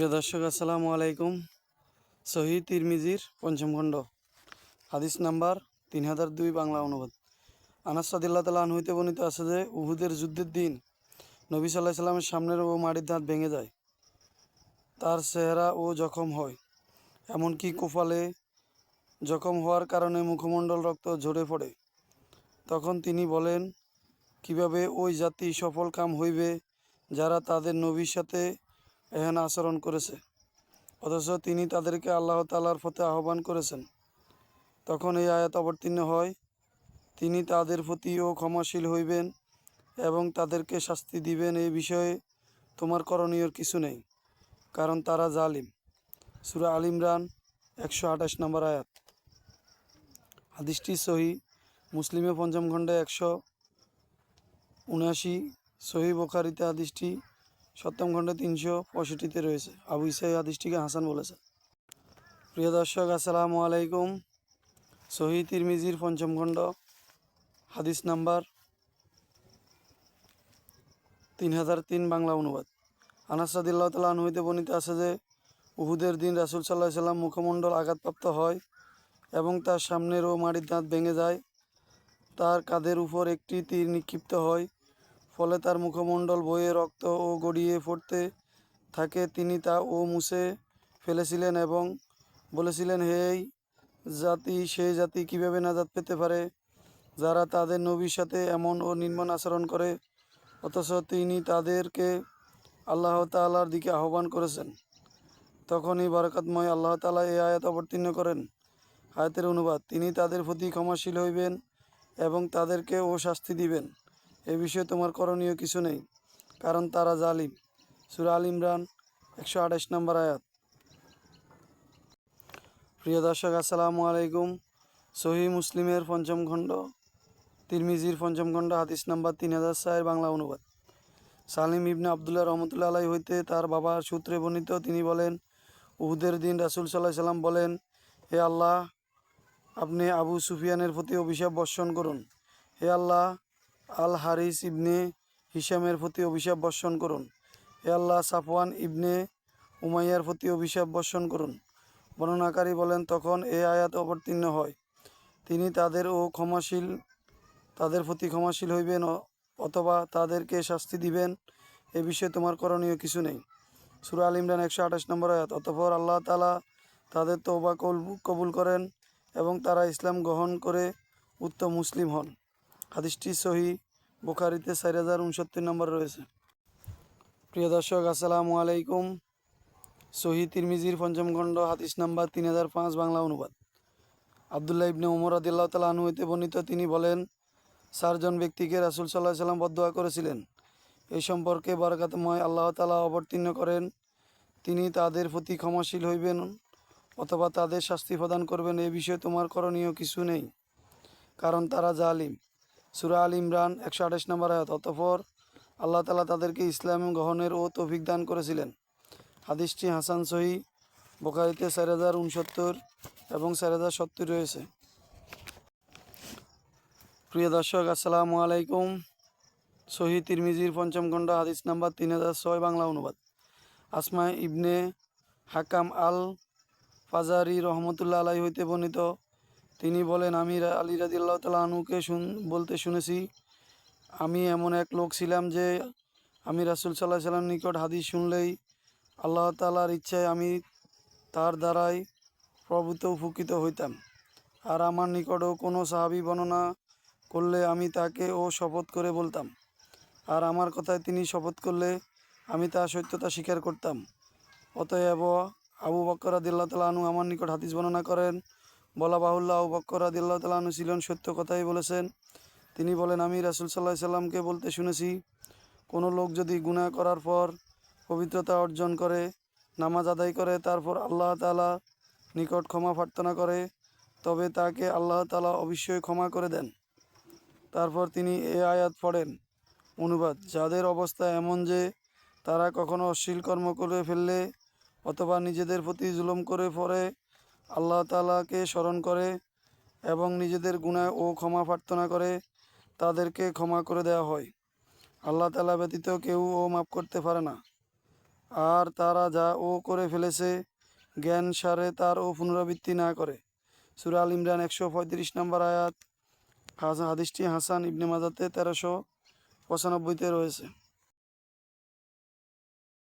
প্রিয় দর্শক, আসসালামু আলাইকুম। সহি তিরমিজির পঞ্চম খণ্ড, হাদিস নাম্বার তিন হাজার দুই বাংলা অনুবাদ। আনাস সাদিল্লা তালা হইতে বর্ণিত আছে যে, উহুদের যুদ্ধের দিন নবী সাল্লাহ সাল্লামের সামনের ও মাটির দাঁত ভেঙে যায়। তার চেহারা ও জখম হয়। এমনকি কোফালে জখম হওয়ার কারণে মুখমণ্ডল রক্ত ঝরে পড়ে। তখন তিনি বলেন, কীভাবে ওই জাতি সফল কাম হইবে যারা তাদের নবীর সাথে এহেন আচরণ করেছে। অথচ তিনি তাদেরকে আল্লাহ তালার পথে আহ্বান করেছেন। তখন এই আয়াত অবতীর্ণ হয়, তিনি তাদের প্রতিও ক্ষমাশীল হইবেন এবং তাদেরকে শাস্তি দিবেন এই বিষয়ে তোমার করণীয় কিছু নেই, কারণ তারা জালিম। সুরা আল ইমরান একশো আঠাশ নম্বর আয়াত। হাদিসটি সহি, মুসলিমে পঞ্চম খণ্ডে একশো উনআশি, সহি বোখারিতে হাদিসটি সপ্তম খণ্ডে তিনশো পঁয়ষট্টিতে রয়েছে। আবু ইসাই হাদিসটিকে হাসান বলেছে প্রিয় দর্শক, আসসালামু আলাইকুম। সহি তিরমিজির পঞ্চম খণ্ড, হাদিস নাম্বার তিন হাজার তিন বাংলা অনুবাদ। আনাসাদিল্লাহ তালা হইতে বর্ণিত আছে যে, উহুদের দিন রাসুল সাল্লাহ সাল্লাম মুখমণ্ডল আঘাতপ্রাপ্ত হয় এবং তার সামনের ও মাটির দাঁত ভেঙে যায়। তার কাঁধের উপর একটি তীর নিক্ষিপ্ত হয়। ফলে তার মুখমণ্ডল বয়ে রক্ত ও গড়িয়ে পড়তে থাকে। তিনি তা ও মুছে ফেলেছিলেন এবং বলেছিলেন হেই জাতি সেই জাতি কীভাবে নাজাত পেতে পারে? যারা তাদের নবীর সাথে এমন ও নির্মাণ আচরণ করে, অথচ তিনি তাদেরকে আল্লাহ তাআলার দিকে আহ্বান করেছেন। তখনই বারাকাতময় আল্লাহ তাআলা এই আয়াত অবতীর্ণ করেন। আয়াতের অনুবাদ, তিনি তাদের প্রতি ক্ষমাশীল হইবেন এবং তাদেরকে ও শাস্তি দিবেন। এ বিষয়ে তোমার করণীয় কিছু নেই, কারণ তারা জালিম। সুরা আল ইমরান, একশো আঠাশ নম্বর আয়াত। প্রিয় দর্শক, আসসালামু আলাইকুম। সহি মুসলিমের পঞ্চম খণ্ড, তিরমিজির পঞ্চম খণ্ড, হাদিস নাম্বার তিন হাজার ছয়ের বাংলা অনুবাদ। সালিম ইবনে আবদুল্লাহ রহমতুল্লাহ আলাই হইতে তার বাবার সূত্রে বর্ণিত, তিনি বলেন, উহুদের দিন রাসুল সাল্লাহ সাল্লাম বলেন, হে আল্লাহ, আপনি আবু সুফিয়ানের প্রতি অভিশাপ বর্ষণ করুন। হে আল্লাহ আল হারিস ইবনে হিসামের প্রতি অভিশাপ বর্ষণ করুন। হে আল্লাহ, সাফওয়ান ইবনে উমাইয়ার প্রতি অভিশাপ বর্ষণ করুন। বর্ণনাকারী বলেন, তখন এ আয়াত অবতীর্ণ হয়। তিনি তাদের ও ক্ষমাশীল, তাদের প্রতি ক্ষমাশীল হইবেন অথবা তাদেরকে শাস্তি দিবেন। এ বিষয়ে তোমার করণীয় কিছু নেই। সুরা আল ইমরান একশো আঠাশ নম্বর আয়াত, অতঃপর আল্লাহ তালা তাদের তৌবা কবুল কবুল করেন এবং তারা ইসলাম গ্রহণ করে উত্তম মুসলিম হন। হাদিসটি সহি বোখারিতে চার হাজার উনসত্তর নম্বর রয়েছে। প্রিয় দর্শক, আসসালামু আলাইকুম। সহি তিরমিজির পঞ্চম খণ্ড, হাদিস নাম্বার তিন হাজার পাঁচ, বাংলা অনুবাদ। আবদুল্লাহ ইবনে উমর আদিল্লাহ তালা আনু বর্ণিত তিনি বলেন, চারজন ব্যক্তিকে রাসুল সাল্লাহ সাল্লাম বদোয়া করেছিলেন। এই সম্পর্কে বরকাতময় আল্লাহ তালা অবতীর্ণ করেন। তিনি তাদের প্রতি ক্ষমাশীল হইবেন অথবা তাদের শাস্তি প্রদান করবেন, এ বিষয়ে তোমার করণীয় কিছু নেই, কারণ তারা জালিম। সুরা আল ইমরান একশো আঠাশ নম্বর আয়াত। অতঃপর আল্লাহ তালা তাদেরকে ইসলাম গ্রহণের ও তৌফিক দান করেছিলেন। হাদিসটি হাসান সহি বোকারিতে চার হাজার উনসত্তর এবং চার হাজার সত্তর রয়েছে। প্রিয় দর্শক, আসসালামু আলাইকুম। সহি তিরমিজির পঞ্চম খণ্ড, হাদিস নাম্বার তিন হাজার ছয়, বাংলা অনুবাদ। আসমা ইবনে হাকাম আল ফাজারি রহমতুল্লাহ আলাই হইতে বর্ণিত তিনি বলেন আমি আলী রাদিল্লাহ তালা আনুকে শুন, বলতে শুনেছি। আমি এমন এক লোক ছিলাম যে আমি রাসুল সাল্লাহ সাল্লাম নিকট হাদিস শুনলেই আল্লাহ তালার ইচ্ছায় আমি তার দ্বারাই প্রভূত, উপকৃত হইতাম। আর আমার নিকটও কোনো সাহাবি বর্ণনা করলে আমি তাকে ও শপথ করে বলতাম। আর আমার কথায় তিনি শপথ করলে আমি তার সত্যতা স্বীকার করতাম। অতএব আবু বক্কর আদিল্লাহ তালাহনু আমার নিকট হাদিস বর্ণনা করেন বলা বাহুল্লাহ বক্কর আদিল্লাহ তালাহনু ছিলেন সত্য কথাই বলেছেন। তিনি বলেন, আমি রাসুল সাল্লাহ সাল্লামকে বলতে শুনেছি, কোনো লোক যদি গুনাহ করার পর পবিত্রতা অর্জন করে, নামাজ আদায় করে, তারপর আল্লাহ তালা নিকট ক্ষমা প্রার্থনা করে, তবে তাকে আল্লাহ তালা অবশ্যই ক্ষমা করে দেন। তারপর তিনি এ আয়াত পড়েন, অনুবাদ, যাদের অবস্থা এমন যে তারা কখনো অশ্লীল কর্ম করে ফেললে অথবা নিজেদের প্রতি জুলুম করে পরে আল্লাহ তালাকে স্মরণ করে এবং নিজেদের গুণায় ও ক্ষমা প্রার্থনা করে, তাদেরকে ক্ষমা করে দেওয়া হয়। আল্লাহ তালা ব্যতীত কেউ ও মাফ করতে পারে না। আর তারা যা ও করে ফেলেছে, জ্ঞান সারে তার ও পুনরাবৃত্তি না করে। সুরাল ইমরান একশো পঁয়ত্রিশ নম্বর আয়াত হাদিসটি হাসান ইবনে মাজাতে তেরোশো পঁচানব্বইতে রয়েছে।